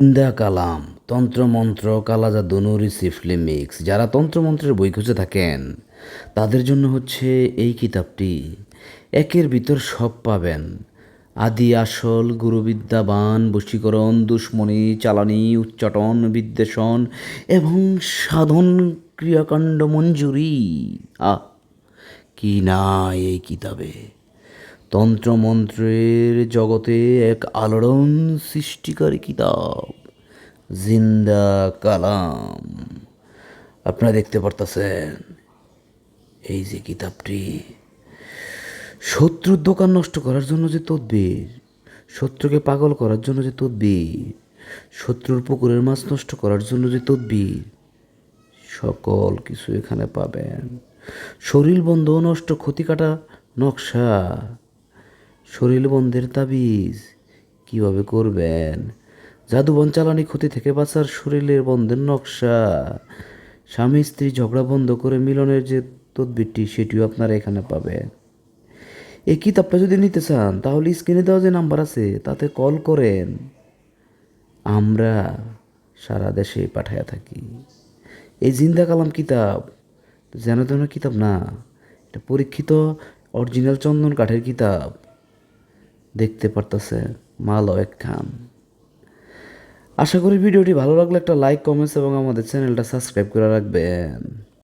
ইন্দা কালাম, তন্ত্রমন্ত্র কালাজাদু নুরি সিফলি মিক্স। যারা তন্ত্রমন্ত্রের বই খুঁজে থাকেন, তাদের জন্য হচ্ছে এই কিতাবটি, একের ভিতর সব পাবেন। আদি আসল গুরুবিদ্যাবান, বশীকরণ, দুশ্মনী, চালানি, উচ্চাটন, বিদ্বেষণ এবং সাধন ক্রিয়াকাণ্ড মঞ্জুরি। আ কি না এই কিতাবে? তন্ত্রমন্ত্রের জগতে এক আলোড়ন সৃষ্টিকারী কিতাব, জিন্দা কালাম। আপনারা দেখতে পারতেছেন, এই যে কিতাবটি। শত্রুর দোকান নষ্ট করার জন্য যে তদবির, শত্রুকে পাগল করার জন্য যে তদবির, শত্রুর পুকুরের মাছ নষ্ট করার জন্য যে তদবির, সকল কিছু এখানে পাবেন। শরীর বন্ধ, নষ্ট, ক্ষতি কাটা নকশা শরীর বন্ধের তাবিজ, কীভাবে করবেন? জাদুবন চালানি ক্ষতি থেকে বাঁচার শরীরের বন্ধের নকশা। স্বামী স্ত্রী ঝগড়া বন্ধ করে মিলনের যে তদবিরটি, সেটিও আপনারা এখানে পাবেন। এই কিতাবটা যদি নিতে চান, তাহলে স্ক্রিনে দেওয়া যে নাম্বার আছে, তাতে কল করেন। আমরা সারা দেশে পাঠাইয়া থাকি। এই জিন্দা কালাম কিতাব, যেন তেন কিতাব না, এটা পরীক্ষিত অরিজিনাল চন্দন কাঠের কিতাব। দেখতে পারতেছে মালও খান আশা করি ভিডিওটি ভালো লাগলে একটা লাইক কমেন্টস এবং আমাদের চ্যানেলটা সাবস্ক্রাইব করে রাখবেন।